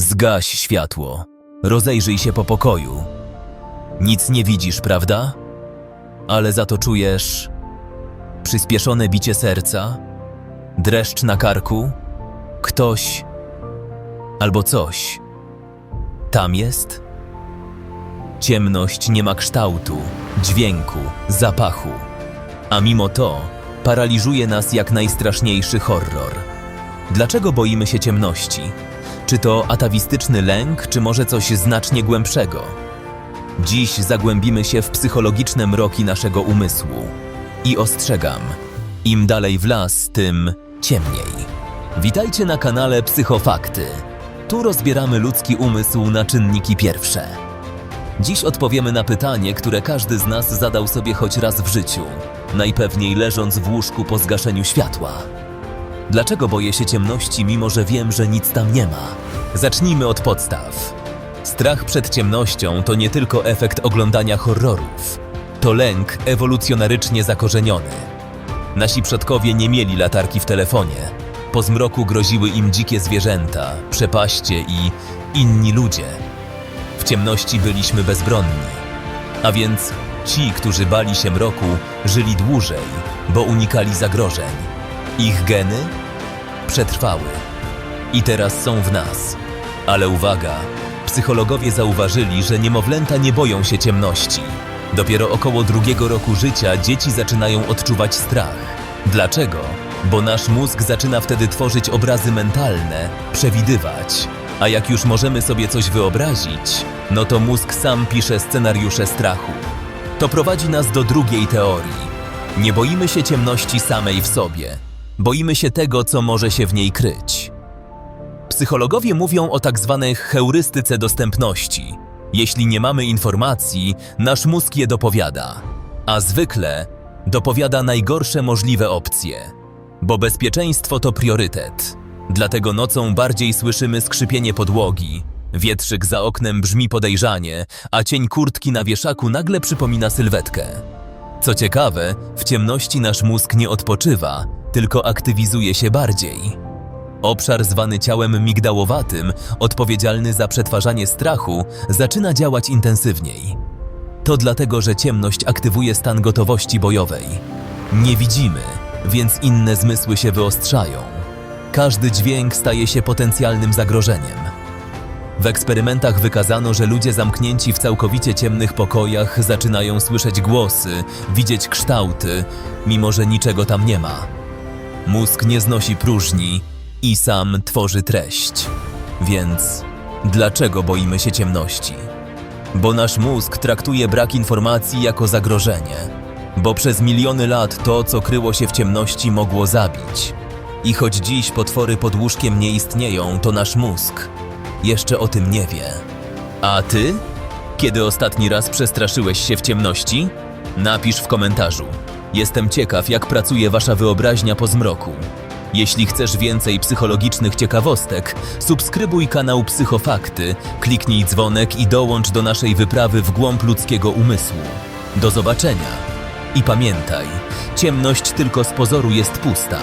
Zgaś światło. Rozejrzyj się po pokoju. Nic nie widzisz, prawda? Ale za to czujesz przyspieszone bicie serca, dreszcz na karku, ktoś albo coś. Tam jest? Ciemność nie ma kształtu, dźwięku, zapachu, a mimo to paraliżuje nas jak najstraszniejszy horror. Dlaczego boimy się ciemności? Czy to atawistyczny lęk, czy może coś znacznie głębszego? Dziś zagłębimy się w psychologiczne mroki naszego umysłu. I ostrzegam, im dalej w las, tym ciemniej. Witajcie na kanale Psychofakty. Tu rozbieramy ludzki umysł na czynniki pierwsze. Dziś odpowiemy na pytanie, które każdy z nas zadał sobie choć raz w życiu, najpewniej leżąc w łóżku po zgaszeniu światła. Dlaczego boję się ciemności, mimo że wiem, że nic tam nie ma? Zacznijmy od podstaw. Strach przed ciemnością to nie tylko efekt oglądania horrorów. To lęk ewolucjonarycznie zakorzeniony. Nasi przodkowie nie mieli latarki w telefonie. Po zmroku groziły im dzikie zwierzęta, przepaście i inni ludzie. W ciemności byliśmy bezbronni. A więc ci, którzy bali się mroku, żyli dłużej, bo unikali zagrożeń. Ich geny przetrwały i teraz są w nas. Ale uwaga, psychologowie zauważyli, że niemowlęta nie boją się ciemności. Dopiero około drugiego roku życia dzieci zaczynają odczuwać strach. Dlaczego? Bo nasz mózg zaczyna wtedy tworzyć obrazy mentalne, przewidywać. A jak już możemy sobie coś wyobrazić, no to mózg sam pisze scenariusze strachu. To prowadzi nas do drugiej teorii. Nie boimy się ciemności samej w sobie. Boimy się tego, co może się w niej kryć. Psychologowie mówią o tak zwanej heurystyce dostępności. Jeśli nie mamy informacji, nasz mózg je dopowiada. A zwykle dopowiada najgorsze możliwe opcje. Bo bezpieczeństwo to priorytet. Dlatego nocą bardziej słyszymy skrzypienie podłogi. Wietrzyk za oknem brzmi podejrzanie, a cień kurtki na wieszaku nagle przypomina sylwetkę. Co ciekawe, w ciemności nasz mózg nie odpoczywa, tylko aktywizuje się bardziej. Obszar zwany ciałem migdałowatym, odpowiedzialny za przetwarzanie strachu, zaczyna działać intensywniej. To dlatego, że ciemność aktywuje stan gotowości bojowej. Nie widzimy, więc inne zmysły się wyostrzają. Każdy dźwięk staje się potencjalnym zagrożeniem. W eksperymentach wykazano, że ludzie zamknięci w całkowicie ciemnych pokojach zaczynają słyszeć głosy, widzieć kształty, mimo że niczego tam nie ma. Mózg nie znosi próżni i sam tworzy treść. Więc dlaczego boimy się ciemności? Bo nasz mózg traktuje brak informacji jako zagrożenie. Bo przez miliony lat to, co kryło się w ciemności, mogło zabić. I choć dziś potwory pod łóżkiem nie istnieją, to nasz mózg jeszcze o tym nie wie. A ty? Kiedy ostatni raz przestraszyłeś się w ciemności? Napisz w komentarzu. Jestem ciekaw, jak pracuje wasza wyobraźnia po zmroku. Jeśli chcesz więcej psychologicznych ciekawostek, subskrybuj kanał Psychofakty, kliknij dzwonek i dołącz do naszej wyprawy w głąb ludzkiego umysłu. Do zobaczenia. I pamiętaj, ciemność tylko z pozoru jest pusta,